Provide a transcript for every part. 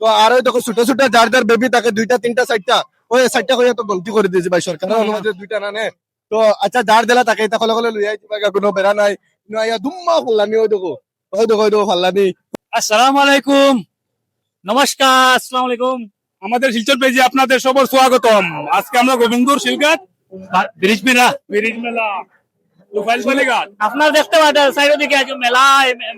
তো আর দেখো ছোট ছোট যার যার বেবি থাকে দুইটা তিনটা চারটা ওই চারটা করে তো গন্তি করে দিয়েছে ভাই সরকার। অনুমতি দুইটা না নে। তো আচ্ছা যার দিলা তাকে এটা কলে কলে লই আইতে পারে কোনো বেড়া নাই। নয়া দুম্মা ওই দেখো। ওই দেখো ওই দেখো ফাল্লানি। আসসালামু আলাইকুম নমস্কার আসসালামু আলাইকুম আমাদের শিলচর পেজে আপনাদের সবার স্বাগতম। আজকে আমরা গোবিন্দপুর শিলঘাট ব্রিজ মেলা ব্রিজ মেলা। আপনারা দেখতে পাচ্ছেন আজ মেলা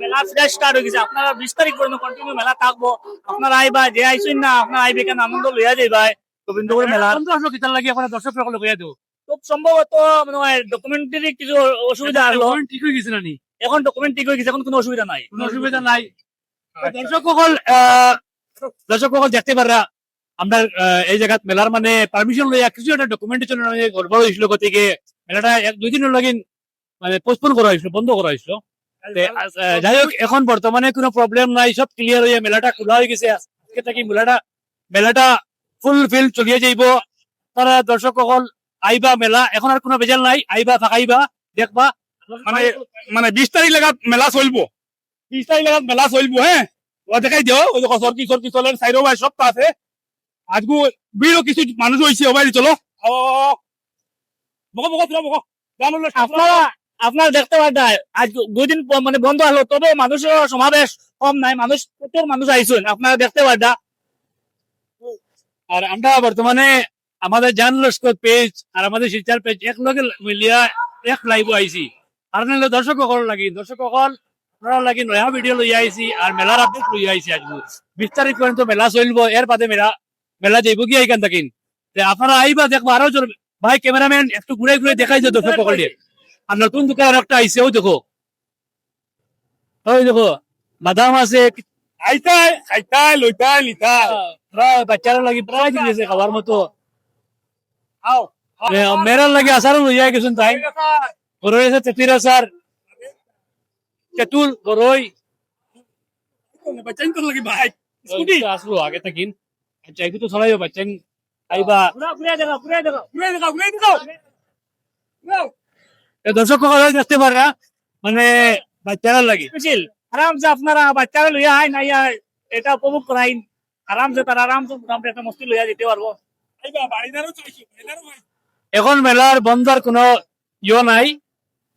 মেলা ফ্রেশ স্টার্ট হয়ে গেছে। আপনারা বিশ তারিখ পর্যন্ত কন্টিনিউ মেলা থাকব। আপনারা আইবা যে আইসুন না আপনারা আইবে কেন আনন্দ লইয়া যাইবা গোবিন্দপুর মেলা। দর্শক কিতার লাগি আপনারা দর্শক সকলে কইয়া দেব খুব সম্ভবত মানে ডকুমেন্টারি কিছু অসুবিধা আসলো। ঠিক হয়ে গেছে নানি এখন ডকুমেন্ট ঠিক হয়ে গেছে এখন কোনো অসুবিধা নাই। কোনো অসুবিধা নাই। দর্শক সকল দর্শক সকল দেখতে পারা আমরা এই জায়গাত মেলার মানে পারমিশন লইয়া কিছু একটা ডকুমেন্টেশন গড়বড় হয়েছিল গতিকে। মেলাটা এক দুই দিনের লাগিন মানে পোস্টপোন করা হয়েছিল বন্ধ করা হয়েছিল যাই হোক এখন বর্তমানে কোনো প্রবলেম নাই সব ক্লিয়ার হয়ে মেলাটা খোলা হয়ে গেছে আজকে থেকে মেলাটা মেলাটা ফুল ফিল চলিয়ে যাইব তারা দর্শক সকল আইবা মেলা এখন আর কোনো বেজাল নাই আইবা থাকাইবা দেখবা মানে মানে বিশ তারিখ লাগাত মেলা চলবো বিশ তারিখ লাগাত মেলা চলবো হ্যাঁ ও দেখাই দিও ওই দেখো সরকি সরকি চলেন সাইরো ভাই সব আছে আজকে বিড়ও কিছু মানুষ হয়েছে ও বাইরে চলো বকো চলো বকো গান হলো আপনারা আপনারা দেখতে পাচ্ছেন আজ দুই দিন মানে বন্ধ হলো, তবে মানুষের সমাবেশ কম নাই। মানুষ প্রচুর মানুষ আইসুন, আপনারা দেখতে পাচ্ছেন আর আমরা বর্তমানে আমাদের জান লস্কর পেজ আর আমাদের শিলচার পেজ এক লগে মিলিয়া এক লাইভ আইছি। আর নাহলে দর্শক সকল লাগি দর্শক সকল আপনারা লাগি নয়া ভিডিও লই আইছি আর মেলার আপডেট লই আইছি আজ। বিশ তারিখ পর্যন্ত মেলা চলব, এর বাদে মেলা মেলা যাইব কি আইকান থাকিন। আপনারা আইবা দেখব আরও ভাই ক্যামেরাম্যান একটু ঘুরে ঘুরে দেখাই যে দর্শক সকল আর নতুন দোকান আর একটা আইছে ওই দেখো ওই দেখো বাদাম আছে আইতাই খাইতাই লইতাই লিতাই প্রায় বাচ্চারা লাগি প্রায় দিয়েছে খাবার মতো আও মেরা লাগে আসার লইয়া গেছেন তাই বড়ই আছে তেতির আসার তেতুল বড়ই বাচ্চাই তো লাগি ভাই স্কুটি আসলো আগে থাকিন আচ্ছা এগুলো তো ছড়াইও বাচ্চান আইবা ঘুরে দেখাও ঘুরে দেখাও এ দর্শক দেখতে পারা মানে বাচ্চারা লাগে। আরামসে আপনারা বাচ্চারা লইয়া আই না ইয়া এটা উপভোগ করাইন আরামসে তারা আরামসে মোটামুটি একটা মস্তি লইয়া যেতে পারব আইবা বাড়িদারও চাইছি বাড়িদারও ভাই এখন মেলার বন্ধর কোনো ইয়ে নাই।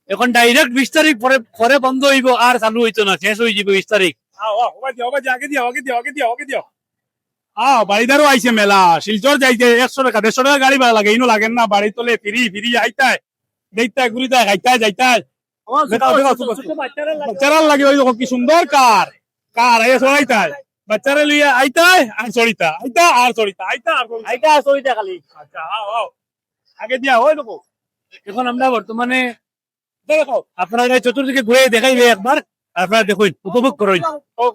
এখন ডাইরেক্ট বিশ তারিখ পরে পরে বন্ধ হইব আর চালু হইতো না শেষ হয়ে যাব বিশ তারিখ আও আও ওবা দিও ওবা দিও আগে দিও আগে দিও আগে দিও আগে বাড়িদারও আইছে মেলা। শিলচর যাইতে একশো টাকা দেড়শো টাকা গাড়ি ভাড়া লাগে ইনো লাগেন না বাড়ি তোলে ফিরি ফিরি আইতায় দেখতায় ঘুরিতায় খাইতায় যাইতায় দেখাও, দেখাও, ছোট, ছোট। বাচ্চারা লাগে ওই দেখো কি সুন্দর কার কার আইয়া চড়াইতায় বাচ্চারা লইয়া আইতায় আর চড়িতা আইতা আর চড়িতা আইতা আর চড়িতা। আইটা সইটা খালি আচ্ছা আও আও আগে দিয়া ওই দেখো এখন আমরা বর্তমানে দেখো আপনারা চতুর্দিকে ঘুরে দেখাইবে একবার আপনারা দেখুন উপভোগ করুন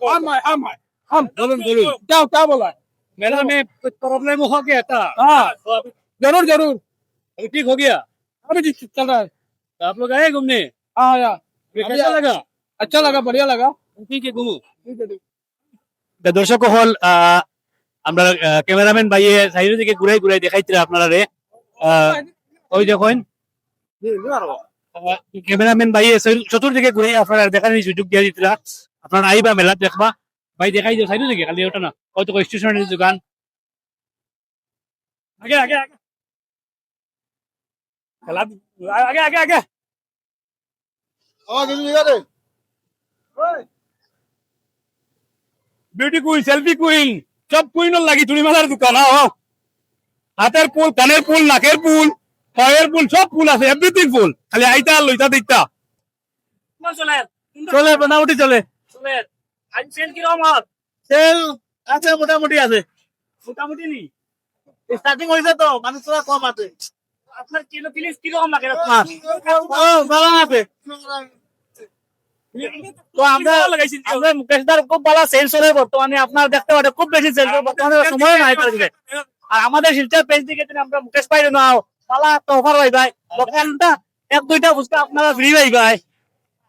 हम है हम है हम বলুন বলুন क्या क्या बोला मेला में कुछ प्रॉब्लम हो गया था हाँ तो अभी जरूर जरूर अभी ठीक हो गया अभी जी चल रहा है तो आप लोग आए घूमने हाँ यार ये कैसा लगा अच्छा लगा बढ़िया लगा ठीक है घूमो ठीक है ठीक তা দর্শক হল আহ, আমরা ক্যামেরাম্যান ভাইয়ে সাইড দিকে ঘুরাই ঘুরাই দেখাইছিল আপনারা রে আহ, ওই দেখুন ক্যামেরাম্যান ভাইয়ে চতুর্দিকে ঘুরে আপনারা দেখানোর সুযোগ দিয়ে দিছিল আপনারা আইবা মেলা দেখবা ভাই দেখাই দিও সাইড দিকে খালি ওটা না হয়তো স্টেশনারি দোকান आगे आगे आगे খেলা আগে আগে আগে। বিউটি কুইন সেলফি কুইন সব কুইনর লাগি চুড়ি মেলার দোকান হাতের পুল কানের পুল নাকের ফুল পায়ের ফুল সব পুল আছে এভরিথিং ফুল। খালি আইতা লইতা দেখতা চলে মোটামুটি চলে। সেল কীরকম সেল আছে মোটামুটি আছে। মোটামুটি নি স্টার্টিং হয়েছে তো মানুষ কম আছে। আপনার কিলো কিলো কীরকম লাগে? আপনার ও ভালো আছে। তো আমরা আমরা মুকেশদার খুব ভালো সেলস হলে বর্তমানে আপনার দেখতে পারেন খুব বেশি সেলস বর্তমানে সময় নাই তার। আর আমাদের শিলচর পেজ দিকে আমরা মুকেশ পাই না পালা তো অফার পাই ভাই। দোকানটা এক দুইটা ফুচকা আপনারা ফ্রি পাই ভাই।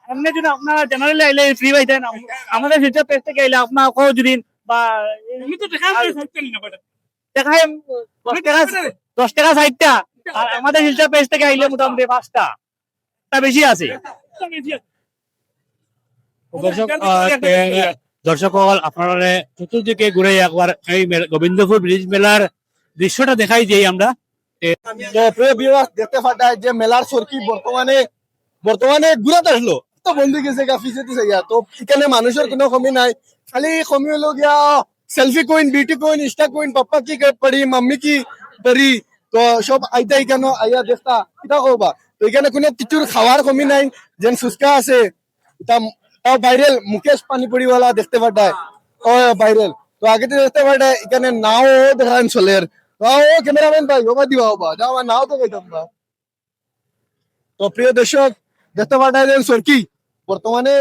এমনি যদি আপনারা জেনারেলি আইলে ফ্রি পাই দেন আমাদের শিলচর পেজ থেকে আইলে আপনার কো যদি বা আমি তো দেখা যাচ্ছে না বেটা দেখায় দশ টাকা দশ টাকা ষাটটা আর আমাদের শিলচর পেজ থেকে আইলে মোটামুটি পাঁচটা। তা বেশি আছে? দর্শক দর্শক আপনারা চতুর্দিকে ঘুরে একবার এই গোবিন্দপুর ব্রিজ মেলার দৃশ্যটা দেখাই যাই আমরা। দেখতে পাঠায় যে মেলার সরকি বর্তমানে বর্তমানে গুড়াত আসলো। তো বন্ধু গেছে গা ফিসেতে গিয়া তো এখানে মানুষের কোনো কমি নাই। খালি কমি হলো গিয়া selfie queen beauty queen insta queen পাপ্পা কি পড়ি মাম্মি কি পড়ি তো সব আইতা এখানে আইয়া দেখতা, কিতা কবা? তো এখানে কোনো কিছুর খাওয়ার কমি নাই, যেন ফুচকা আছে। তা তাও ভাইরাল মুকেশ পানিপুরিওয়ালা দেখতে পাঠায় ও ভাইরাল তো আগে তো দেখতে পাঠায় এখানে নাও দেখান চলের ও ক্যামেরাম্যান ভাই ওবা দিবা ওবা যাও আমার নাও তো কইতাম না তো প্রিয় দর্শক দেখতে পাঠাইলেন সরকি বর্তমানে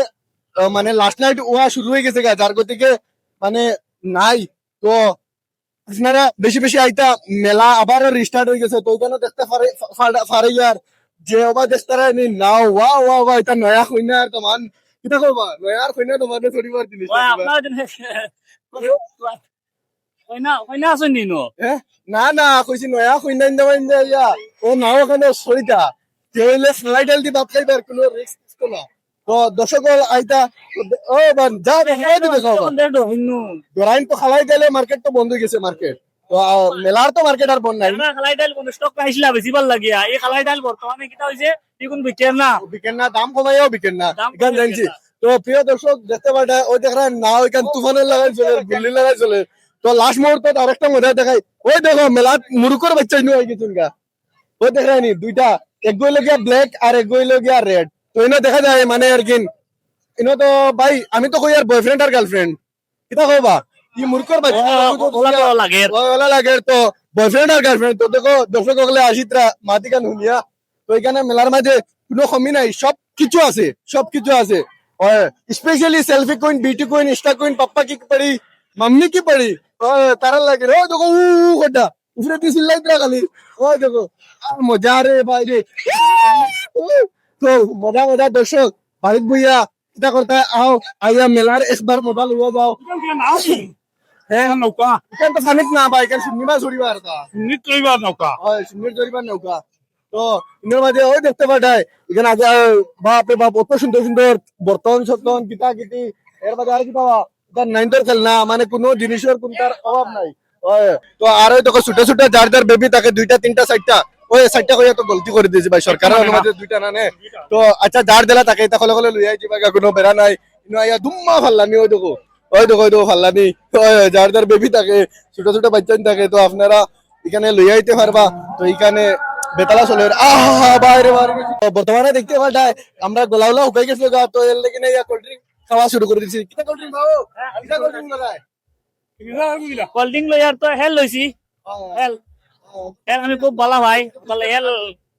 মানে লাস্ট নাইট ওয়া শুরু হয়ে গেছে যার গতিকে মানে নাই। তো আপনারা বেশি বেশি আইতা মেলা আবার রিস্টার্ট হয়ে গেছে তো ওইখানে দেখতে পারে ইয়ার। যে ওবা দেখতে নি নাও ওয়া ওয়া ওয়া এটা নয়া কইনা আর তোমার। কিতা করবা নয়া আর কইনা তোমার চড়িবার জিনিস কইনা কইনা আছেন নি না? না কইছি নয়া কইনা ইন্দা ইন্দা ইয়া। ও নাও ওখানে সরিতা তেলে স্লাইডাল দি বাপ খাইবার কোনো রিস্ক না তো আইতা ও বান যা দেখাই দিবে খাওয়া দরাইন তো খালাই গেলে মার্কেট তো বন্ধ হয়ে গেছে মার্কেট তো আহ, মেলার তো মার্কেট আর বন্ধ নাই। খালাই ডাল কোন স্টক পাইছিলা বেশি ভালো লাগিয়া। এই খালাই ডাল বর্তমানে কিটা হইছে ইগুন বিকের না। বিকেন না দাম কমাইও বিকেন না। দাম এখান কমাইও জানছি। না। তো প্রিয় দর্শক দেখতে পাটা ওই দেখ না ওইখান তুফানের লাগাই চলে লাগাই চলে। তো লাস্ট মুহূর্তে আরেকটা মজা দেখাই। ওই দেখো মেলাত মুরুকর বাচ্চা গা ওই দেখ নি দুইটা এক গইল গিয়া ব্ল্যাক আর এক গইল গিয়া রেড তো ইনো দেখা যায় মানে আর কি। ইনো তো ভাই আমি তো কই আর বয়ফ্রেন্ড আর গার্লফ্রেন্ড কিতা কইবা? ই মুরুকর বাচ্চা লাগে ওলা লাগে তো। বয়ফ্রেন্ড আর গার্লফ্রেন্ড তো দেখো দর্শক হলে আসিত্রা মাতি গান শুনিয়া তো এখানে মেলার মাঝে কোনো কমি নাই সব কিছু আছে সব কিছু আছে। Specially selfie corner beauty corner insta corner পাপ্পা কি পড়ি মাম্মি কি পড়ি তারা লাগে রে ও দেখো উ কটা উপরে তুই সিল্লাই খালি। ও দেখো। আর মজা রে ভাই রে তো মজা মজা দর্শক ভারত ভুইয়া এটা করতে আও আইয়া মেলার একবার মোবাইল উয়া যাও। হ্যাঁ নৌকা। এখান তো না ভাই এখান আর তা। নিত নৌকা। হয় তো ইনের মাঝে ওই দেখতে পাঠায় এখানে আগে বাপ রে বাপ অত সুন্দর সুন্দর বর্তন সর্তন কিতা কিতি। এর মাঝে আর কি পাওয়া তার নাইনটার খেলনা মানে কোনো জিনিসের কোনটার অভাব নাই। তো আর ওই দেখো ছোট ছোট যার যার বেবি থাকে দুইটা তিনটা চারটা ওই চারটা কইয়া তো গলতি করে দিয়েছে ভাই সরকারের অনুমতি দুইটা না নে। তো আচ্ছা যার দিলা তাকে তা কলে কলে লইয়া যাবা কোনো বেড়া নাই আইয়া দুম্মা ফাল্লানি ওই দেখো ওই দেখো ওই দেখো ফাল্লানি ওই যার যার বেবি থাকে ছোট ছোট বাচ্চা থাকে তো আপনারা এখানে লইয়া আইতে পারবা। তো এখানে বেতালা চলে আহা বাইরে বাইরে বর্তমানে দেখতে পাঠায় আমরা গোলাউলা উকাই গেছিল গা তো এর লেগে ইয়া কোল্ড ড্রিঙ্ক খাওয়া শুরু করে দিছি। কিটা কোল্ড ড্রিঙ্ক খাও? কিটা কোল্ড ড্রিঙ্ক লাগায় কোল্ড ড্রিঙ্ক লই আর তো হেল লইছি হেল। হেল আমি খুব ভালো ভাই তাহলে হেল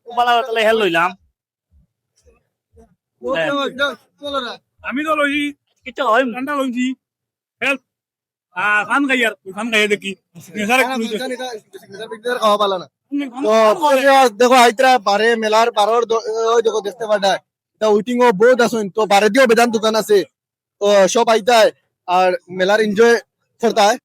খুব ভালো তাহলে হেল লইলাম। আমি তো লই কিটা হয় ঠান্ডা লইছি। আহ খান খাই আর খান খাই দেখি। দেখো আইতরা বারে মেলার বারোর ওই দেখো দেখতে পাঠায় তা উইটিং ও বহুত আসুন তো বারে দিও বেদান দোকান আছে। তো সব আইতায় আর মেলার এনজয় করতায়